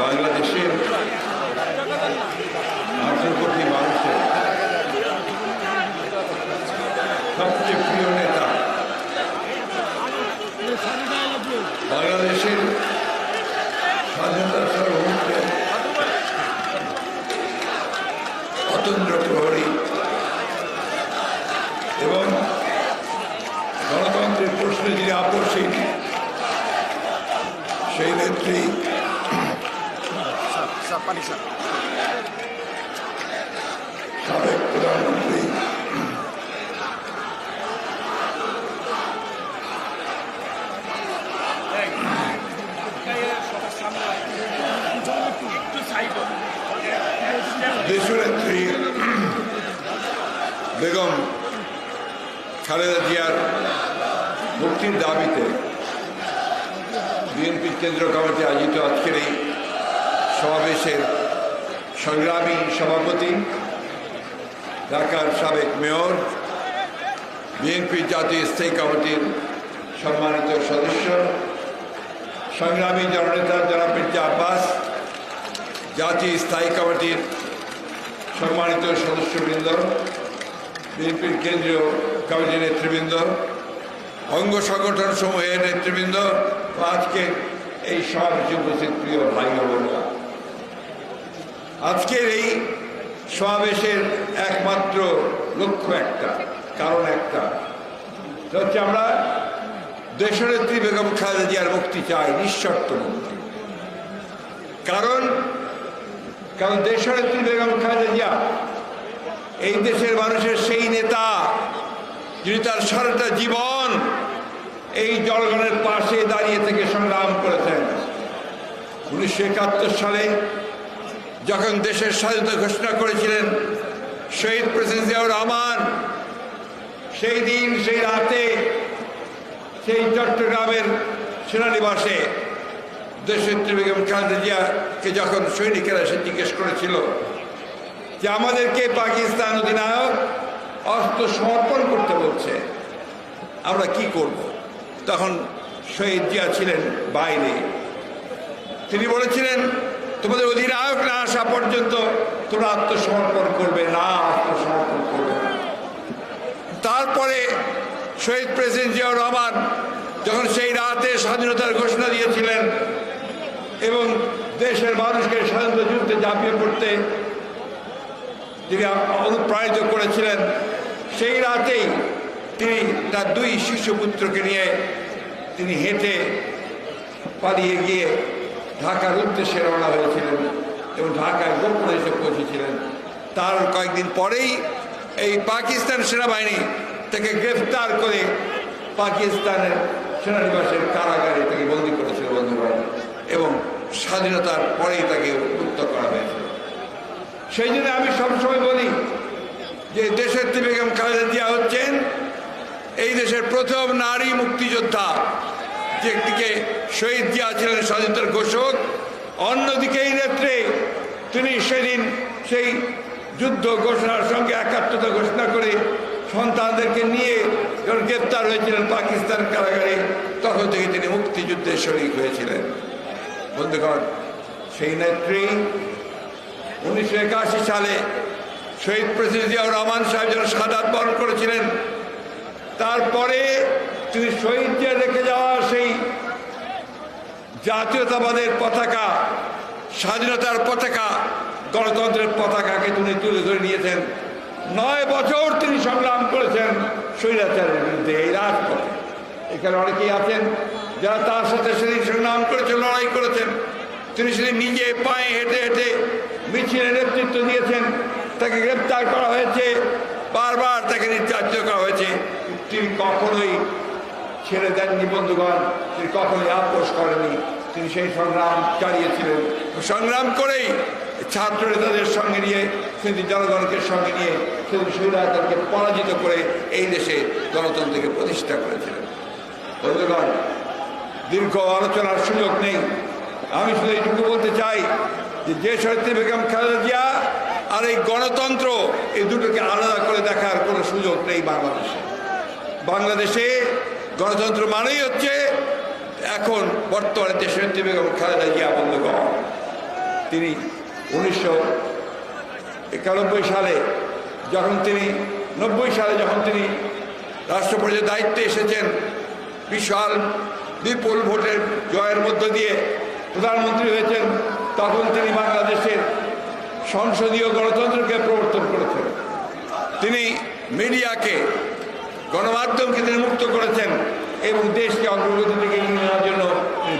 বাংলাদেশের আঠারো কোটি মানুষের সবচেয়ে প্রিয় নেতা বাংলাদেশের স্বাধীনতা সার্বভৌমত্বে অতন্ত্র প্রহরী এবং গণতন্ত্রের প্রশ্নে যিনি আপসহীন সেই নেত্রী। সাবেক প্রধানমন্ত্রী। দেশনেত্রী বেগম খালেদা জিয়ার মুক্তির দাবিতে কেন্দ্রীয় কমিটি আয়োজিত আজকের এই সমাবেশের সংগ্রামী সভাপতি, ঢাকার সাবেক মেয়র, বিএনপি জাতীয় স্থায়ী কমিটির সম্মানিত সদস্য, সংগ্রামী জননেতা জনাব মির্জা আব্বাস, জাতীয় স্থায়ী কমিটির সম্মানিত সদস্যবৃন্দ, বিএনপির কেন্দ্রীয় কমিটির নেতৃবৃন্দ, অঙ্গ সংগঠন সমূহের নেতৃবৃন্দ আজকে এই সমাবেশে উপস্থিত প্রিয় ভাই বোনেরা। আজকের এই সমাবেশের একমাত্র লক্ষ্য একটা, কারণ একটা। হচ্ছে আমরা দেশনেত্রী বেগম খালেদা জিয়ার মুক্তি চাই, নিঃশর্ত মুক্তি। কারণ কারণ দেশনেত্রী বেগম খালেদা জিয়া, এই দেশের মানুষের সেই নেতা, যিনি তার সারাটা জীবন এই জনগণের পাশে দাঁড়িয়ে থেকে সংগ্রাম করেছেন। উনিশশো একাত্তর সালে যখন দেশের স্বাধীনতা ঘোষণা করেছিলেন, শহীদ প্রেসিডেন্ট জিয়াউর রহমান, সেই দিন, সেই রাতে, সেই চট্টগ্রামের সেনানিবাসে দেশের বেগম খালেদা জিয়াকে যখন সৈনিকেরা সে জিজ্ঞেস করেছিল যে, আমাদেরকে পাকিস্তান অধিনায়ক অস্ত্র সমর্পণ করতে বলছে, আমরা কি করব? তখন শহীদ জিয়া ছিলেন বাইরে। তিনি বলেছিলেন, তোমাদের অধিনায়ক না আসা পর্যন্ত তোমরা আত্মসমর্পণ করবে না, আত্মসমর্পণ করবে তারপরে শহীদ প্রেসিডেন্ট জিয়াউর রহমান যখন সেই রাতে স্বাধীনতার ঘোষণা দিয়েছিলেন এবং দেশের মানুষকে স্বাধীনতা যুদ্ধে ঝাঁপিয়ে পড়তে তিনি অনুপ্রাণিত করেছিলেন, সেই রাতেই তিনি তার দুই শিশু পুত্রকে নিয়ে তিনি হেঁটে পালিয়ে গিয়ে ঢাকার উদ্দেশ্যে রওনা হয়েছিলেন এবং ঢাকায় গোপনে এসে পৌঁছেছিলেন। তার কয়েকদিন পরেই এই পাকিস্তান সেনাবাহিনী তাকে গ্রেফতার করে পাকিস্তানের সেনানিবাসের কারাগারে তাকে বন্দি করেছিল বন্ধুগণ এবং স্বাধীনতার পরেই তাকে মুক্ত করা হয়েছিল। সেই জন্য আমি সবসময় বলি যে দেশের বেগম খালেদা জিয়া হচ্ছেন এই দেশের প্রথম নারী মুক্তিযোদ্ধা, যে একদিকে শহীদ জিয়া ছিলেন স্বাধীনতার ঘোষক, অন্যদিকে এই নেত্রে তিনি সেদিন সেই যুদ্ধ ঘোষণার সঙ্গে একাত্মতা ঘোষণা করে সন্তানদেরকে নিয়ে যখন গ্রেপ্তার হয়েছিলেন পাকিস্তান কারাগারে, তখন থেকে তিনি মুক্তিযুদ্ধে শরিক হয়েছিলেন। বন্ধুগণ, সেই নেত্রী উনিশশো একাশি সালে শহীদ প্রেসিডেন্ট জিয়াউর রহমান সাহেব যেন সাদাত বরণ করেছিলেন তারপরে তিনি শহীদ যে রেখে যাওয়া সেই জাতীয়তাবাদের পতাকা, স্বাধীনতার পতাকা, গণতন্ত্রের পতাকাকে তিনি তুলে ধরে নিয়েছেন। নয় বছর তিনি সংগ্রাম করেছেন স্বৈরাচারের বিরুদ্ধে এই রাজপথে। এখানে অনেকেই আছেন যারা তার সাথে সেদিন সংগ্রাম করেছেন, লড়াই করেছেন। তিনি সেদিন নিজে পায়ে হেঁটে হেঁটে মিছিলের নেতৃত্ব দিয়েছেন। তাকে গ্রেপ্তার করা হয়েছে, বারবার তাকে নির্যাতিত করা হয়েছে। তিনি কখনোই ছেড়ে দেননি, বন্ধুগণ। তিনি কখনোই আপোষ করেনি তিনি সেই সংগ্রাম চালিয়েছিলেন। সংগ্রাম করেই ছাত্র নেতাদের সঙ্গে নিয়ে সেদিন জনগণকে সঙ্গে নিয়ে সেদিন স্বৈরাচারকে পরাজিত করে এই দেশে গণতন্ত্রকে প্রতিষ্ঠা করেছিলেন। বন্ধুগণ, দীর্ঘ আলোচনার সুযোগ নেই। আমি শুধু এইটুকু বলতে চাই যে যে সত্যি বেগম খালেদা জিয়া আর এই গণতন্ত্র এই দুটোকে আলাদা করে দেখার কোনো সুযোগ নেই বাংলাদেশে। বাংলাদেশে গণতন্ত্র মানেই হচ্ছে এখন বর্তমানে দেশের বেগম খালেদা জিয়া বন্ধুগণ। তিনি উনিশশো একানব্বই সালে যখন তিনি, নব্বই সালে যখন তিনি রাষ্ট্রপতির দায়িত্বে এসেছেন, বিশাল বিপুল ভোটের জয়ের মধ্য দিয়ে প্রধানমন্ত্রী হয়েছেন, তখন তিনি বাংলাদেশের সংসদীয় গণতন্ত্রকে প্রবর্তন করেছেন। তিনি মিডিয়াকে গণমাধ্যমকে তিনি মুক্ত করেছেন এবং দেশকে অগ্রগতি থেকে নেওয়ার জন্য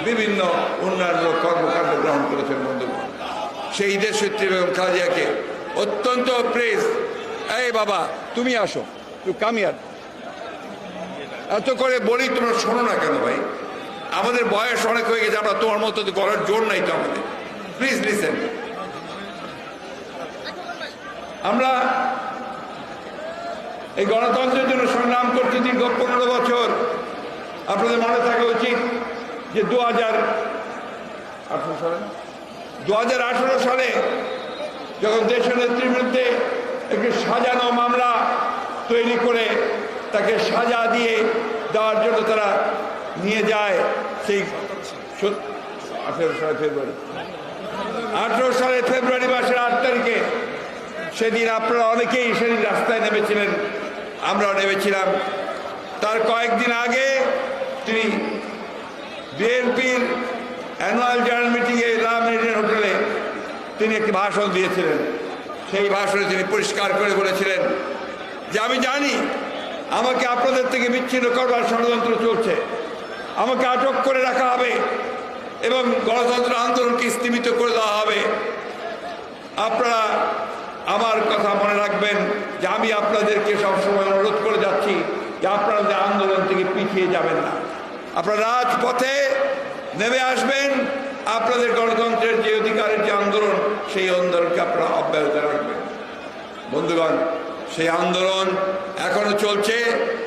বিভিন্ন উন্নয়নমূলক কর্মকাণ্ড গ্রহণ করেছেন বন্ধুগণ। সেই দেশত্রী বেগম খালেদাকে অত্যন্ত প্রেস এই বাবা, তুমি আসো তু কামিয়ার এত করে বলি, তোমরা শোনো না কেন ভাই? আমাদের বয়স অনেক হয়ে গেছে, আমরা তোমার মতো করার জোর নাই তো আমাদের। প্লিজ লিসেন আমরা এই গণতন্ত্রের জন্য সংগ্রাম করছি দীর্ঘ পনেরো বছর। আপনাদের মনে থাকা উচিত যে দু হাজার আঠারো সালে, দু হাজার আঠারো সালে যখন দেশের নেত্রীর বিরুদ্ধে একটি সাজানো মামলা তৈরি করে তাকে সাজা দিয়ে দেওয়ার জন্য তারা নিয়ে যায়, সেই আঠেরো সালে ফেব্রুয়ারি। আঠেরো সালে ফেব্রুয়ারি মাসের আট তারিখে সেদিন আপনারা অনেকেই সেদিন রাস্তায় নেমেছিলেন আমরাও নেমেছিলাম। তার কয়েকদিন আগে তিনি বিএনপির অ্যানুয়াল জেনারেল মিটিংয়ে রামহেডের হোটেলে তিনি একটি ভাষণ দিয়েছিলেন। সেই ভাষণে তিনি পরিষ্কার করে বলেছিলেন যে, আমি জানি আমাকে আপনাদের থেকে বিচ্ছিন্ন করবার ষড়যন্ত্র চলছে। আমাকে আটক করে রাখা হবে এবং গণতন্ত্র আন্দোলনকে স্থিমিত করে দেওয়া হবে। আপনারা আমার কথা মনে রাখবেন যে আমি আপনাদেরকে সবসময় অনুরোধ করে যাচ্ছি যে আপনারা যে আন্দোলন থেকে পিছিয়ে যাবেন না। আপনারা রাজপথে নেমে আসবেন। আপনাদের গণতন্ত্রের যে অধিকারের যে আন্দোলন, সেই আন্দোলনকে আপনারা অব্যাহত রাখবেন। বন্ধুগণ, সেই আন্দোলন এখনও চলছে।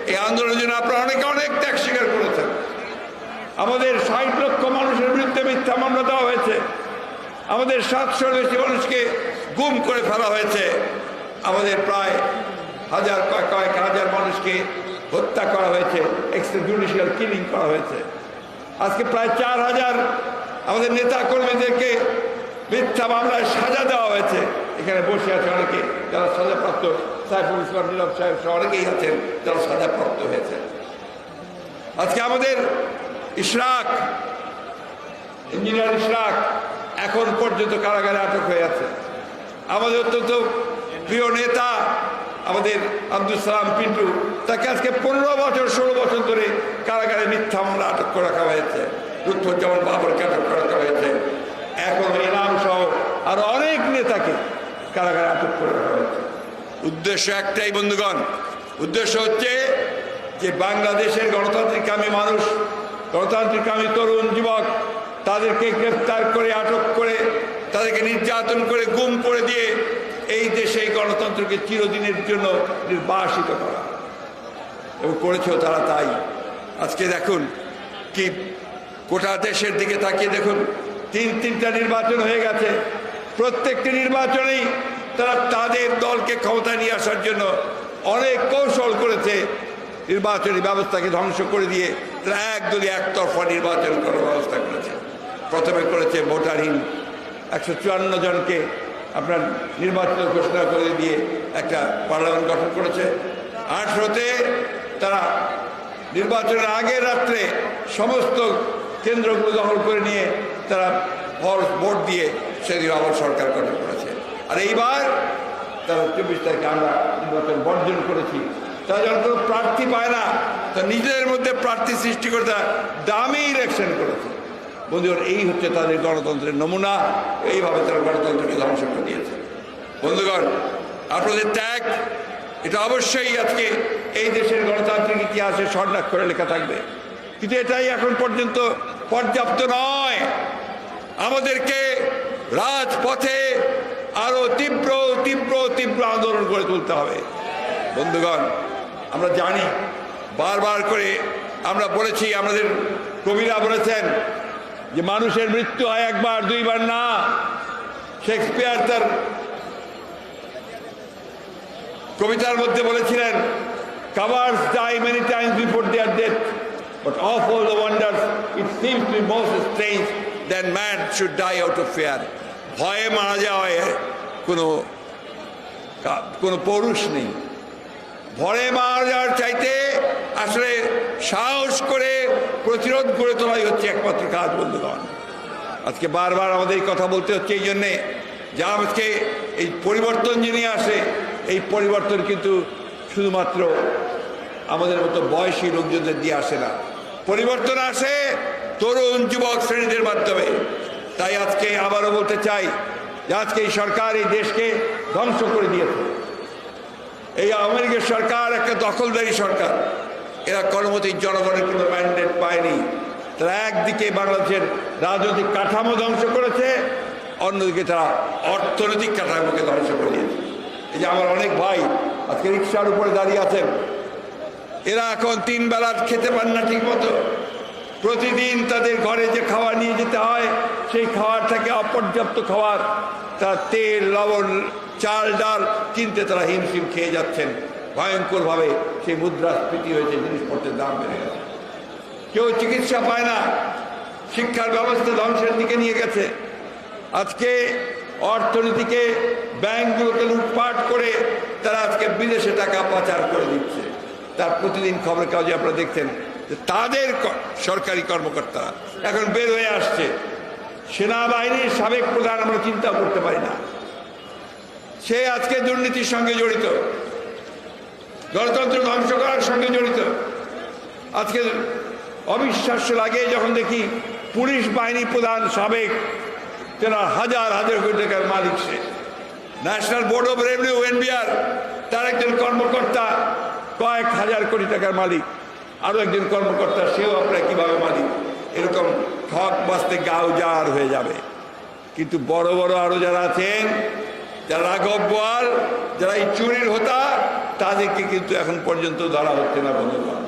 এই আন্দোলনের জন্য আপনারা অনেকে অনেক ত্যাগ স্বীকার করেছেন। আমাদের ষাট লক্ষ মানুষের বিরুদ্ধে মিথ্যা মামলা দেওয়া হয়েছে। আমাদের সাতশোর বেশি মানুষকে গুম করে ফেলা হয়েছে। আমাদের প্রায় হাজার কয়েক হাজার মানুষকে হত্যা করা হয়েছে এক্সট্রা জুডিশিয়াল কিলিং করা হয়েছে। আজকে প্রায় চার হাজার আমাদের নেতা কর্মীদেরকে মিথ্যা মামলায় সাজা দেওয়া হয়েছে। এখানে বসে আছে অনেকে, যারা সাজাপ্রাপ্ত, সাইফুল ইসলাম, নীরব সাহেব সহ অনেকেই আছেন, যারা সাজাপ্রাপ্ত হয়েছে। আজকে আমাদের ইশরাক, ইঞ্জিনিয়ার ইশরাক, এখন পর্যন্ত কারাগারে আটক হয়ে আছে। আমাদের অত্যন্ত প্রিয় নেতা, আমাদের আব্দুল সালাম পিন্টু, তাকে আজকে পনেরো বছর, ষোলো বছর ধরে কারাগারে মিথ্যা মামলা আটক করে রাখা হয়েছে, লুৎফুজ্জামান বাবরকে আটক করে রাখা হয়েছে। এখন এনাম সহ আরও অনেক নেতাকে কারাগারে আটক করে রাখা হয়েছে। উদ্দেশ্য একটাই, বন্ধুগণ। উদ্দেশ্য হচ্ছে যে বাংলাদেশের গণতান্ত্রিকামী মানুষ গণতান্ত্রিকামী তরুণ যুবক, তাদেরকে গ্রেফতার করে, আটক করে তাদেরকে নির্যাতন করে, গুম করে দিয়ে এই দেশে এই গণতন্ত্রকে চিরদিনের জন্য নির্বাসিত করা। এবং করেছেও তারা তাই। আজকে দেখুন কি গোটা দেশের দিকে তাকিয়ে দেখুন, তিন, তিনটা নির্বাচন হয়ে গেছে। প্রত্যেকটি নির্বাচনেই তারা তাদের দলকে ক্ষমতা নিয়ে আসার জন্য অনেক কৌশল করেছে। নির্বাচনী ব্যবস্থাকে ধ্বংস করে দিয়ে তারা একদলীয় একতরফা নির্বাচন করার ব্যবস্থা করেছে। প্রথমে করেছে ভোটারহীন একশো চুয়ান্ন জনকে আপনার নির্বাচিত ঘোষণা করে দিয়ে একটা পার্লামেন্ট গঠন করেছে। আঠেরোতে তারা নির্বাচনের আগের রাত্রে সমস্ত কেন্দ্রগুলো দখল করে নিয়ে তারা ভোট দিয়ে সেদিন আবার সরকার গঠন করেছে। আর এইবার তারা চব্বিশ তারিখে আমরা নির্বাচন বর্জন করেছি। তারা যখন কোনো প্রার্থী পায় না তা নিজেদের মধ্যে প্রার্থী সৃষ্টি করে তারা দামে ইলেকশন করেছে। বন্ধুগণ, এই হচ্ছে তাদের গণতন্ত্রের নমুনা। এইভাবে তারা গণতন্ত্রকে ধ্বংস করে দিয়েছে। বন্ধুগণ, আপনাদের ত্যাগ এটা অবশ্যই আজকে এই দেশের গণতান্ত্রিক ইতিহাসে স্বর্ণাক্ষরে লেখা থাকবে। কিন্তু এটাই এখন পর্যন্ত পর্যাপ্ত নয়। আমাদেরকে রাজপথে আরও তীব্র তীব্র তীব্র আন্দোলন করে তুলতে হবে। বন্ধুগণ, আমরা জানি, বারবার করে আমরা বলেছি, আমাদের কবিরা বলেছেন যে মানুষের মৃত্যু হয় একবার দুইবার না শেক্সপিয়ার তার কবিতার মধ্যে বলেছিলেন cowards die many times before their death of all the wonders, it seems to be most strange that man should die out of fear. ভয়ে মারা যাওয়ায় কোনো কোনো পৌরুষ নেই ভয়ে মারা যাওয়ার চাইতে আসলে সাহস করে প্রতিরোধ করে তোলাই হচ্ছে একমাত্র কাজ, বন্ধুগণ। আজকে বারবার আমাদের কথা বলতে হচ্ছে এই জন্যে যে আজকে এই পরিবর্তন যিনি আসে, এই পরিবর্তন কিন্তু শুধুমাত্র আমাদের মতো বয়সী লোকজনদের দিয়ে আসে না। পরিবর্তন আসে তরুণ যুবক শ্রেণীদের মাধ্যমে। তাই আজকে আবারও বলতে চাই যে আজকে এই সরকার এই দেশকে ধ্বংস করে দিয়েছে। আমেরিকার সরকার, একটা দখলদারি সরকার। এরা কর্মতী জনগণের কোনো ম্যান্ডেট পায়নি। তারা একদিকে বাংলাদেশের রাজনৈতিক কাঠামো ধ্বংস করেছে, অন্যদিকে তারা অর্থনৈতিক কাঠামোকে ধ্বংস করে দিয়েছে। এই যে আমার অনেক ভাই আজকে রিক্সার উপরে দাঁড়িয়ে আছেন, এরা এখন তিন বেলার খেতে পান না ঠিক মতো প্রতিদিন তাদের ঘরে যে খাবার নিয়ে যেতে হয়, সেই খাবার থেকে অপর্যাপ্ত খাবার তার তেল, লবণ চাল ডাল কিনতে তারা হিমশিম খেয়ে যাচ্ছেন। ভয়ঙ্করভাবে সেই মুদ্রাস্ফীতি হয়েছে, জিনিসপত্রের দাম বেড়ে গেছে। কেউ চিকিৎসা পায় না, শিক্ষার ব্যবস্থা ধ্বংসের দিকে নিয়ে গেছে। আজকে অর্থনীতিকে, ব্যাংকগুলোকে লুটপাট করে তারা আজকে বিদেশে টাকা পাচার করে দিচ্ছে। তার প্রতিদিন খবরের কাগজে আপনারা দেখছেন যে তাদের সরকারি কর্মকর্তারা এখন বের হয়ে আসছে। সেনাবাহিনীর সাবেক প্রধান আমরা চিন্তা করতে পারি না। সে আজকে দুর্নীতির সঙ্গে জড়িত। গণতন্ত্র ধ্বংস করার সঙ্গে জড়িত। আজকে অবিশ্বাস্য লাগে যখন দেখি পুলিশ বাহিনী প্রধান সাবেক, তেনার হাজার হাজার কোটি টাকার মালিক সে। National board of revenue, NBR, তার একজন কর্মকর্তা, কয়েক হাজার কোটি টাকার মালিক। আরও একজন কর্মকর্তা, সেও আপনার কীভাবে মালিক? এরকম ঠক বাঁচতে গাও জার হয়ে যাবে। কিন্তু বড় বড় আরও যারা আছেন যারা রাঘব বোয়াল যারা এই চুরির হতা, তাদেরকে কিন্তু এখন পর্যন্ত ধরা হচ্ছে না, বন্ধুগণ।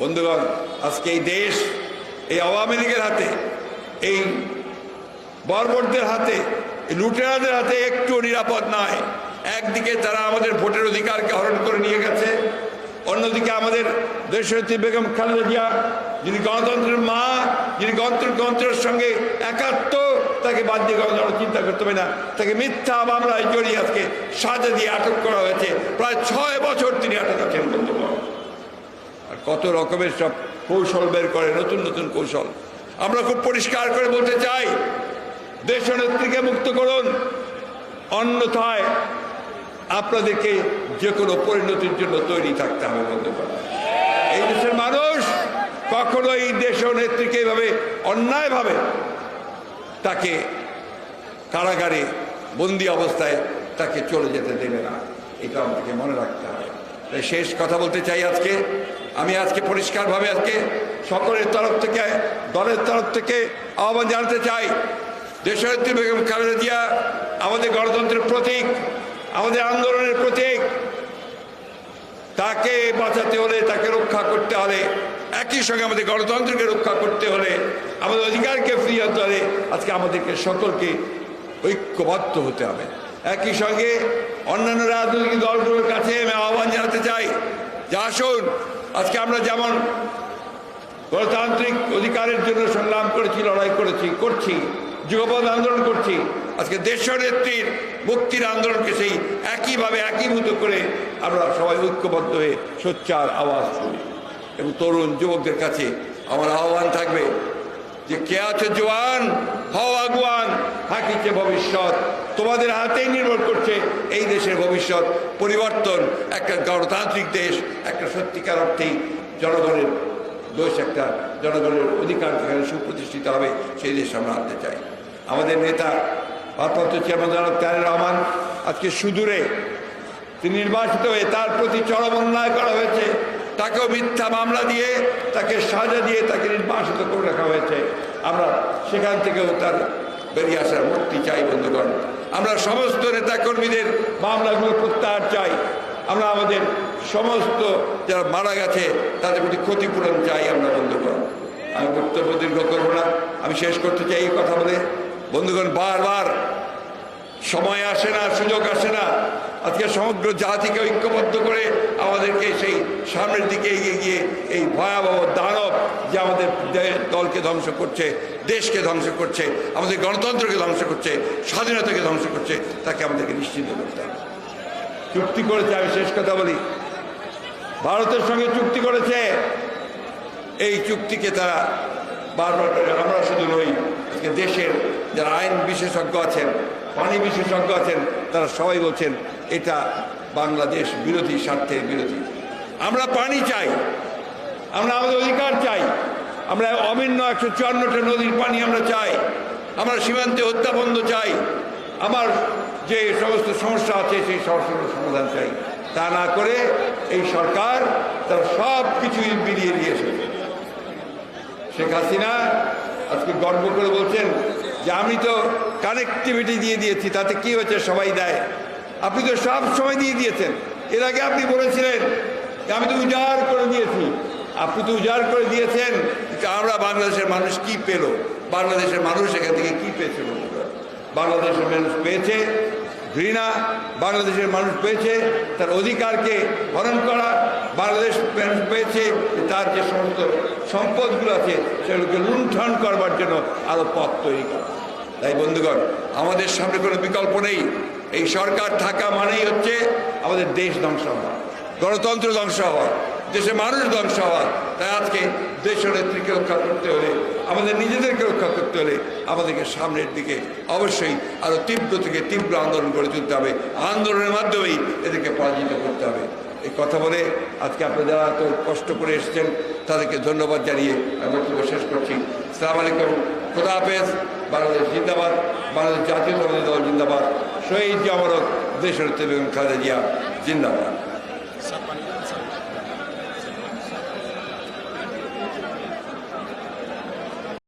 বন্ধুগণ, আজকে এই দেশ, এই আওয়ামী লীগের হাতে, এই বর্বরদের হাতে লুটেরাদের হাতে একটু নিরাপদ নয় একদিকে তারা আমাদের ভোটের অধিকারকে হরণ করে নিয়ে গেছে, অন্যদিকে আমাদের দেশরতী বেগম খালেদা জিয়া, যিনি গণতন্ত্রের মা, যিনি গণতন্ত্র, গণতন্ত্রের সঙ্গে একাত্ম তাকে বাদ দিয়ে গণতন্ত্র চিন্তা করতে হবে না। তাকে মিথ্যা মামলায় জড়িয়ে আজকে সাজা দিয়ে আটক করা হয়েছে। প্রায় ছয় বছর তিনি আটক আছেন, বন্ধুগণ। আর কত রকমের সব কৌশল বের করে, নতুন নতুন কৌশল। আমরা খুব পরিষ্কার করে বলতে চাই, দেশনেত্রীকে মুক্ত করুন। অন্যথায় আপনাদেরকে যে কোনো পরিণতির জন্য তৈরি থাকতে হবে, বন্ধুগণ। এই দেশের মানুষ কখনোই দেশ নেত্রীকে এইভাবে অন্যায়ভাবে তাকে কারাগারে বন্দি অবস্থায় তাকে চলে যেতে দেবে না। এটা আমাদেরকে মনে রাখতে হবে। তাই শেষ কথা বলতে চাই আজকে। আমি আজকে পরিষ্কারভাবে আজকে সকলের তরফ থেকে, দলের তরফ থেকে আহ্বান জানাতে চাই। দেশনেত্রী বেগম খালেদা জিয়া, আমাদের গণতন্ত্রের প্রতীক, আমাদের আন্দোলনের প্রতীক। তাকে বাঁচাতে হলে, তাকে রক্ষা করতে হলে একই সঙ্গে আমাদের গণতন্ত্রকে রক্ষা করতে হলে আমাদের অধিকারকে ফিরিয়ে আনতে হলে আজকে আমাদেরকে সকলকে ঐক্যবদ্ধ হতে হবে। একই সঙ্গে অন্যান্য রাজনৈতিক দলগুলোর কাছে আমি আহ্বান জানাতে চাই যে আসুন, আজকে আমরা যেমন গণতান্ত্রিক অধিকারের জন্য সংগ্রাম করেছি, লড়াই করেছি, করছি যুগপথ আন্দোলন করছি, আজকে দেশ নেত্রীর মুক্তির আন্দোলনকে সেই একইভাবে একীভূত করে আমরা সবাই ঐক্যবদ্ধ হয়ে সোচ্চার আওয়াজ করি এবং তরুণ যুবকদের কাছে আমার আহ্বান থাকবে যে কে আছে জোয়ান হও আগুয়ান, হাকিছে ভবিষ্যৎ। তোমাদের হাতেই নির্ভর করছে এই দেশের ভবিষ্যৎ। পরিবর্তন, একটা গণতান্ত্রিক দেশ, একটা সত্যিকার অর্থেই জনগণের দোষ, একটা জনগণের অধিকার যেখানে সুপ্রতিষ্ঠিত হবে, সেই দেশ আমরা আনতে চাই। আমাদের নেতা, ভারপ্রাপ্ত চেয়ারম্যান জনাব তারের রহমান আজকে সুদূরে তিনি নির্বাচিত হয়ে তার প্রতি চরম অন্যায় করা হয়েছে। তাকেও মিথ্যা মামলা দিয়ে, তাকে সাজা দিয়ে তাকে নির্বাসিত করে রাখা হয়েছে। আমরা সেখান থেকেও তার বেরিয়ে আসার মুক্তি চাই, বন্ধুগণ। আমরা সমস্ত নেতাকর্মীদের মামলাগুলো প্রত্যাহার চাই। আমরা আমাদের সমস্ত যারা মারা গেছে, তাদের প্রতি ক্ষতিপূরণ চাই আমরা, বন্ধুগণ। আমি বক্তব্য দীর্ঘ করব না। আমি শেষ করতে চাই এই কথা বলে। বন্ধুগণ, বারবার সময় আসে না, সুযোগ আসে না। আজকে সমগ্র জাতিকে ঐক্যবদ্ধ করে আমাদেরকে সেই সামনের দিকে এগিয়ে গিয়ে এই ভয়াবহ দানব যে আমাদের দলকে ধ্বংস করছে, দেশকে ধ্বংস করছে, আমাদের গণতন্ত্রকে ধ্বংস করছে, স্বাধীনতাকে ধ্বংস করছে, তাকে আমাদেরকে নিশ্চিন্ত করতে হবে। চুক্তি করেছে, আমি শেষ কথা বলি। ভারতের সঙ্গে চুক্তি করেছে। এই চুক্তিকে তারা বারবার আমরা শুধু নই দেশের যারা আইন বিশেষজ্ঞ আছেন পানি বিশেষজ্ঞ আছেন, তারা সবাই বলছেন, এটা বাংলাদেশ বিরোধী স্বার্থের বিরোধী। আমরা পানি চাই, আমরা আমাদের অধিকার চাই, আমরা অভিন্ন একশো চুয়ান্নটা নদীর পানি আমরা চাই, আমরা সীমান্তে হত্যা বন্ধ চাই, আমার যে সমস্ত সমস্যা আছে, সেই সমস্যাগুলোর সমাধান চাই। তা না করে এই সরকার তার সব কিছুই বিলিয়ে দিয়েছে। শেখ হাসিনা আজকে গর্ব করে বলছেন যে আমি তো কানেক্টিভিটি দিয়ে দিয়েছি, তাতে কি হয়েছে সবাই দেয়। আপনি তো সব সময় দিয়ে দিয়েছেন। এর আগে আপনি বলেছিলেন যে আমি তো উজাড় করে দিয়েছি। আপনি তো উজাড় করে দিয়েছেন আমরা বাংলাদেশের মানুষ কি পেল? বাংলাদেশের মানুষ এখান থেকে কি পেয়েছে বাংলাদেশের মানুষ পেয়েছে ঘৃণা, বাংলাদেশের মানুষ পেয়েছে তার অধিকারকে হরণ করা, বাংলাদেশ মানুষ পেয়েছে তার যে সমস্ত সম্পদগুলো আছে সেগুলোকে লুণ্ঠন করবার জন্য আরও পথ তৈরি করা। তাই বন্ধুগণ, আমাদের সামনে কোনো বিকল্প নেই। এই সরকার থাকা মানেই হচ্ছে আমাদের দেশ ধ্বংস হওয়া, গণতন্ত্র ধ্বংস হওয়া, দেশের মানুষ ধ্বংস হওয়া। তাই আজকে দেশ নেত্রীকে রক্ষা করতে হলে, আমাদের নিজেদেরকে রক্ষা করতে হলে আমাদেরকে সামনের দিকে অবশ্যই আরও তীব্র থেকে তীব্র আন্দোলন গড়ে তুলতে হবে। আন্দোলনের মাধ্যমেই এদেরকে পরাজিত করতে হবে। এই কথা বলে আজকে আপনারা যারা এত কষ্ট করে এসেছেন, তাদেরকে ধন্যবাদ জানিয়ে আমি বক্তব্য শেষ করছি। সালাম আলাইকুম। খোদা হাফেজ, বাংলাদেশ জিন্দাবাদ, বাংলাদেশ জাতীয় দল জিন্দাবাদ, শহীদ জামরক দেশের বেগম খালেদা জিয়া, জিন্দাবাদ।